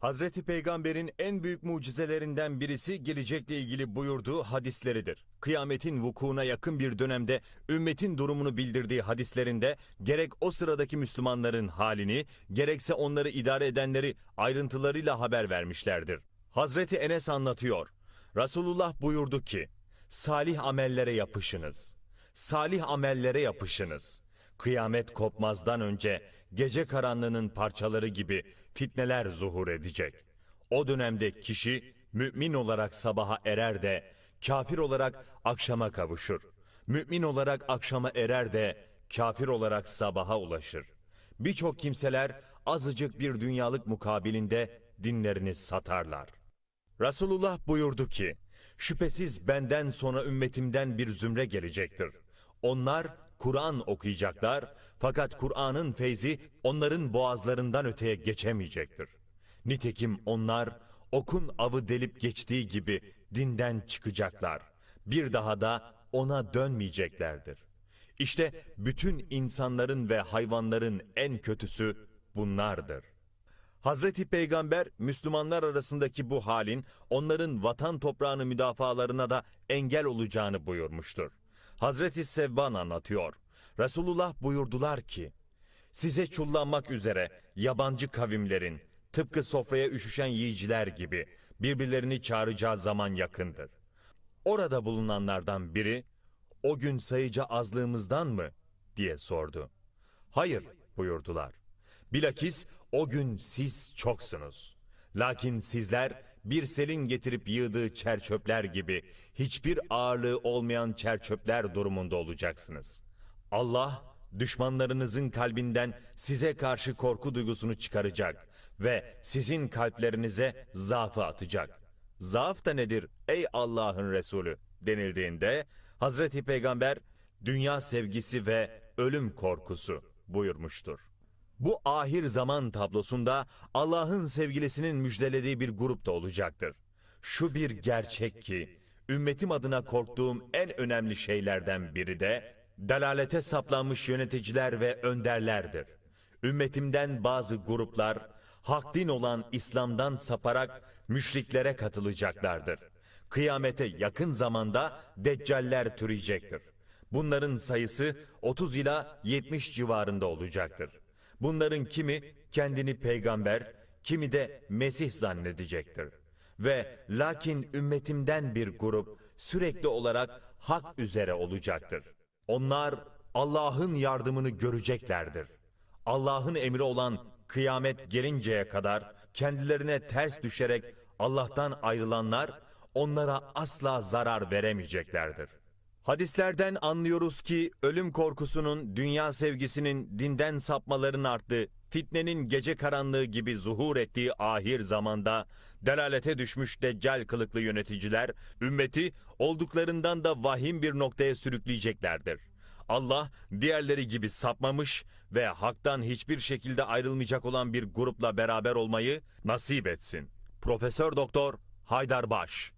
Hazreti Peygamber'in en büyük mucizelerinden birisi gelecekle ilgili buyurduğu hadisleridir. Kıyametin vukuuna yakın bir dönemde ümmetin durumunu bildirdiği hadislerinde gerek o sıradaki Müslümanların halini gerekse onları idare edenleri ayrıntılarıyla haber vermişlerdir. Hazreti Enes anlatıyor. Resulullah buyurdu ki, salih amellere yapışınız. Salih amellere yapışınız. Kıyamet kopmazdan önce gece karanlığının parçaları gibi fitneler zuhur edecek. O dönemde kişi mümin olarak sabaha erer de kafir olarak akşama kavuşur. Mümin olarak akşama erer de kafir olarak sabaha ulaşır. Birçok kimseler azıcık bir dünyalık mukabilinde dinlerini satarlar. Resulullah buyurdu ki, şüphesiz benden sonra ümmetimden bir zümre gelecektir. Onlar Kur'an okuyacaklar fakat Kur'an'ın feyzi onların boğazlarından öteye geçemeyecektir. Nitekim onlar okun avı delip geçtiği gibi dinden çıkacaklar. Bir daha da ona dönmeyeceklerdir. İşte bütün insanların ve hayvanların en kötüsü bunlardır. Hazreti Peygamber Müslümanlar arasındaki bu halin onların vatan toprağını müdafalarına da engel olacağını buyurmuştur. Hazreti Sevban anlatıyor. Resulullah buyurdular ki, size çullanmak üzere yabancı kavimlerin tıpkı sofraya üşüşen yiyiciler gibi birbirlerini çağıracağı zaman yakındır. Orada bulunanlardan biri, o gün sayıca azlığımızdan mı diye sordu. Hayır buyurdular. Bilakis o gün siz çoksunuz. Lakin sizler bir selin getirip yığdığı çerçöpler gibi hiçbir ağırlığı olmayan çerçöpler durumunda olacaksınız. Allah düşmanlarınızın kalbinden size karşı korku duygusunu çıkaracak ve sizin kalplerinize zaafı atacak. Zaaf da nedir ey Allah'ın Resulü denildiğinde Hazreti Peygamber dünya sevgisi ve ölüm korkusu buyurmuştur. Bu ahir zaman tablosunda Allah'ın sevgilisinin müjdelediği bir grup da olacaktır. Şu bir gerçek ki ümmetim adına korktuğum en önemli şeylerden biri de dalalete saplanmış yöneticiler ve önderlerdir. Ümmetimden bazı gruplar hak din olan İslam'dan saparak müşriklere katılacaklardır. Kıyamete yakın zamanda deccaller türeyecektir. Bunların sayısı 30 ila 70 civarında olacaktır. Bunların kimi kendini peygamber, kimi de Mesih zannedecektir. Ve lakin ümmetimden bir grup sürekli olarak hak üzere olacaktır. Onlar Allah'ın yardımını göreceklerdir. Allah'ın emri olan kıyamet gelinceye kadar kendilerine ters düşerek Allah'tan ayrılanlar onlara asla zarar veremeyeceklerdir. Hadislerden anlıyoruz ki ölüm korkusunun, dünya sevgisinin, dinden sapmaların arttığı, fitnenin gece karanlığı gibi zuhur ettiği ahir zamanda delalete düşmüş deccal kılıklı yöneticiler ümmeti olduklarından da vahim bir noktaya sürükleyeceklerdir. Allah diğerleri gibi sapmamış ve haktan hiçbir şekilde ayrılmayacak olan bir grupla beraber olmayı nasip etsin. Profesör Doktor Haydar Baş